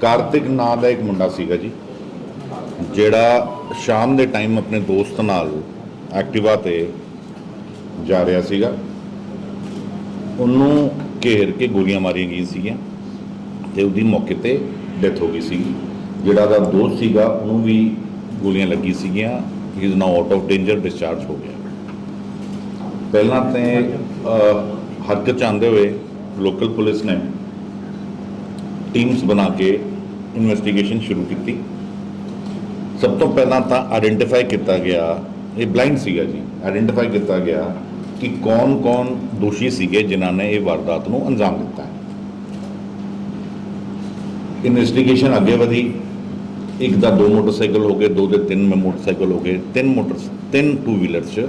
ਕਾਰਤਿਕ ਨਾਂ ਦਾ ਇੱਕ ਮੁੰਡਾ ਸੀਗਾ ਜੀ, ਜਿਹੜਾ ਸ਼ਾਮ ਦੇ ਟਾਈਮ ਆਪਣੇ ਦੋਸਤ ਨਾਲ ਐਕਟਿਵਾ ਤੇ ਜਾ ਰਿਹਾ ਸੀਗਾ। ਉਹਨੂੰ ਘੇਰ ਕੇ ਗੋਲੀਆਂ ਮਾਰੀਆਂ ਗਈਆਂ ਸੀਗੀਆਂ ਤੇ ਉਹਦੀ ਮੌਕੇ ਤੇ ਡੈਥ ਹੋ ਗਈ ਸੀ ਜਿਹੜਾ ਦਾ ਦੋਸਤ ਸੀਗਾ, ਉਹਨੂੰ ਵੀ ਗੋਲੀਆਂ ਲੱਗੀ ਸੀਗੀਆਂ। He is now out of danger discharge ਹੋ ਗਿਆ। ਪਹਿਲਾਂ ਤੇ ਹਰਕਤ ਚ ਆਉਂਦੇ ਹੋਏ ਲੋਕਲ ਪੁਲਿਸ ਨੇ ਟੀਮਸ ਬਣਾ ਕੇ ਇਨਵੈਸਟੀਗੇਸ਼ਨ ਸ਼ੁਰੂ ਕੀਤੀ। ਸਭ ਤੋਂ ਪਹਿਲਾਂ ਤਾਂ ਆਇਡੈਂਟੀਫਾਈ ਕੀਤਾ ਗਿਆ, ਇਹ ਬਲਾਈਂਡ ਸੀਗਾ ਜੀ। ਆਇਡੈਂਟੀਫਾਈ ਕੀਤਾ ਗਿਆ ਕਿ ਕੌਣ-ਕੌਣ ਦੋਸ਼ੀ ਸੀਗੇ ਜਿਨ੍ਹਾਂ ਨੇ ਇਹ ਵਾਰਦਾਤ ਨੂੰ ਅੰਜਾਮ ਦਿੱਤਾ ਹੈ। ਇਨਵੈਸਟੀਗੇਸ਼ਨ ਅੱਗੇ ਵਧੀ। ਇੱਕ ਦਾ ਦੋ ਮੋਟਰਸਾਈਕਲ ਹੋ ਗਏ, ਦੋ ਦੇ ਤਿੰਨ ਮੋਟਰਸਾਈਕਲ ਹੋ ਗਏ, ਤਿੰਨ ਮੋਟਰ ਤਿੰਨ ਟੂ ਵੀਲਰ 'ਚ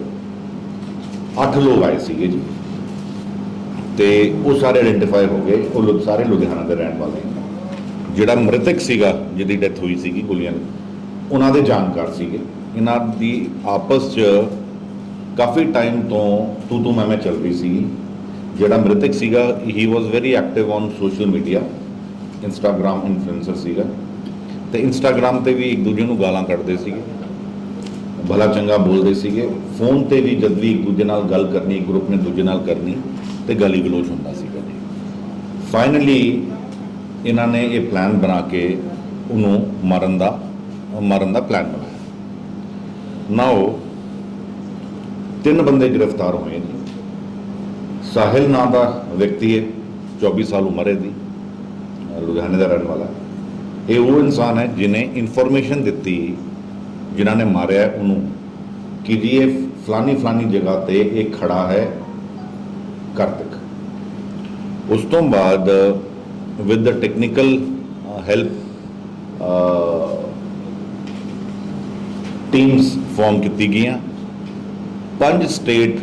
ਅੱਠ ਲੋਕ ਆਏ ਸੀਗੇ ਜੀ। ਤੇ ਉਹ ਸਾਰੇ ਆਇਡੈਂਟੀਫਾਈ ਹੋ ਗਏ, ਉਹ ਲੋਕ ਸਾਰੇ ਲੁਧਿਆਣਾ ਦੇ ਰਹਿਣ ਵਾਲੇ ਨੇ। ਜਿਹੜਾ ਮ੍ਰਿਤਕ ਸੀਗਾ, ਜਿਹਦੀ ਡੈਥ ਹੋਈ ਸੀਗੀ ਗੋਲੀਆਂ ਨਾਲ, ਉਹਨਾਂ ਦੇ ਜਾਣਕਾਰ ਸੀਗੇ। ਇਹਨਾਂ ਦੀ ਆਪਸ 'ਚ ਕਾਫੀ ਟਾਈਮ ਤੋਂ ਤੂੰ ਤੂੰ ਮੈਂ ਮੈਂ ਚੱਲ ਰਹੀ ਸੀ ਜਿਹੜਾ ਮ੍ਰਿਤਕ ਸੀਗਾ he was very active on social media Instagram influencer ਸੀਗਾ। ਤੇ ਇੰਸਟਾਗ੍ਰam ਤੇ ਵੀ ਇੱਕ ਦੂਜੇ ਨੂੰ ਗਾਲਾਂ ਕੱਢਦੇ ਸੀਗੇ। ਭਲਾ ਚੰਗਾ ਬੋਲਦੇ ਸੀਗੇ। ਫੋਨ ਤੇ ਵੀ ਜਦ ਵੀ ਇੱਕ ਦੂਜੇ ਨਾਲ ਗੱਲ ਕਰਨੀ ਇੱਕ ਗਰੁੱਪ ਨੇ ਦੂਜੇ ਨਾਲ ਕਰਨੀ ਤੇ ਗਲੀ ਗਲੋਚ ਹੁੰਦਾ ਸੀਗਾ ਜੀ। ਫਾਈਨਲੀ ਇਹਨਾਂ ਨੇ ਇਹ ਪਲਾਨ ਬਣਾ ਕੇ ਉਹਨੂੰ ਮਾਰਨ ਦਾ ਮਾਰਨ ਦਾ ਪਲਾਨ ਬਣਾਇਆ। ਨਾਓ ਤਿੰਨ ਬੰਦੇ ਗ੍ਰਿਫਤਾਰ ਹੋਏ ਨੇ। ਸਾਹਿਲ ਨਾਂ ਦਾ ਵਿਅਕਤੀ ਹੈ 24 ਸਾਲ ਉਮਰ ਹੈ ਦੀ ਲੁਧਿਆਣੇ ਦਾ ਰਹਿਣ ਵਾਲਾ। ਇਹ ਉਹ ਇਨਸਾਨ ਹੈ ਜਿਨੇ ਇਨਫੋਰਮੇਸ਼ਨ ਦਿੱਤੀ, ਜਿਨ੍ਹਾਂ ਨੇ ਮਾਰਿਆ ਉਹਨੂੰ। ਕਿ ਜੀ ਇਹ ਫਲਾਨੀ ਫਲਾਨੀ ਜਗ੍ਹਾ ਤੇ ਇਹ ਖੜਾ ਹੈ ਕਾਰਤਿਕ ਉਸ ਤੋਂ ਬਾਅਦ with the technical help teams form ਕੀਤੀ ਗਈਆਂ। ਪੰਜ ਸਟੇਟ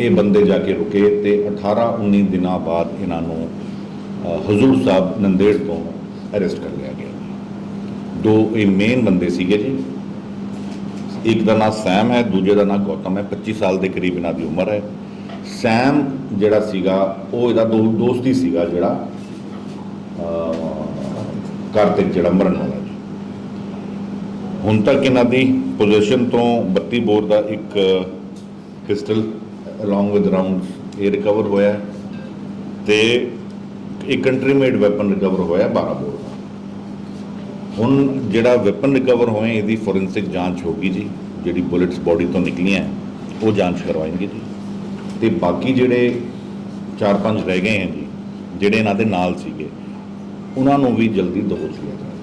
ਇਹ ਬੰਦੇ ਜਾ ਕੇ ਰੁਕੇ ਤੇ 18 19 ਦਿਨਾਂ ਬਾਅਦ ਇਹਨਾਂ ਨੂੰ ਹਜ਼ੂਰ ਸਾਹਿਬ ਨੰਦੇੜ ਤੋਂ ਅਰੈਸਟ ਕਰ ਲਿਆ ਗਿਆ। ਦੋ ਇਹ ਮੇਨ ਬੰਦੇ ਸੀਗੇ ਜੀ। ਇੱਕ ਦਾ ਨਾਮ ਸੈਮ ਹੈ, ਦੂਜੇ ਦਾ ਨਾਮ ਗੌਤਮ ਹੈ। 25 ਸਾਲ ਦੇ ਕਰੀਬ ਇਹਨਾਂ ਦੀ ਉਮਰ ਹੈ। ਸੈਮ ਜਿਹੜਾ ਸੀਗਾ ਉਹ ਇਹਦਾ ਦੋ ਦੋਸਤ ਹੀ ਸੀਗਾ ਜਿਹੜਾ ਅਹ, ਕਾਰਤਿਕ ਜਿਹੜਾ ਮਰਨ ਵਾਲਾ ਜੀ ਹੁਣ ਤੱਕ ਇਹਨਾਂ ਦੀ ਪੋਜੀਸ਼ਨ ਤੋਂ 32 ਬੋਰ ਦਾ ਇੱਕ ਪਿਸਟਲ ਅਲੋਂਗ ਵਿਦ ਰਾਉਂਡਸ ਇਹ ਰਿਕਵਰ ਹੋਇਆ ਹੈ ਤੇ ਇੱਕ ਕੰਟਰੀ ਮੇਡ ਵੈਪਨ ਰਿਕਵਰ ਹੋਇਆ 12 ਬੋਰ ਦਾ। ਹੁਣ ਜਿਹੜਾ ਵੈਪਨ ਰਿਕਵਰ ਹੋਏ ਇਹਦੀ ਫੋਰੈਂਸਿਕ ਜਾਂਚ ਹੋਗੀ ਜੀ ਜਿਹੜੀ ਬੁਲੇਟਸ ਬਾਡੀ ਤੋਂ ਨਿਕਲੀਆਂ ਉਹ ਜਾਂਚ ਕਰਵਾਏਂਗੇ ਜੀ। ਤੇ ਬਾਕੀ ਜਿਹੜੇ 4-5 ਰਹਿ ਗਏ ਹੈ ਜੀ, ਜਿਹੜੇ ਇਹਨਾਂ ਦੇ ਨਾਲ ਸੀਗੇ, ਉਹਨਾਂ ਨੂੰ ਵੀ ਜਲਦੀ ਦੋਸ਼ ਲਿਆ ਜਾਏਗਾ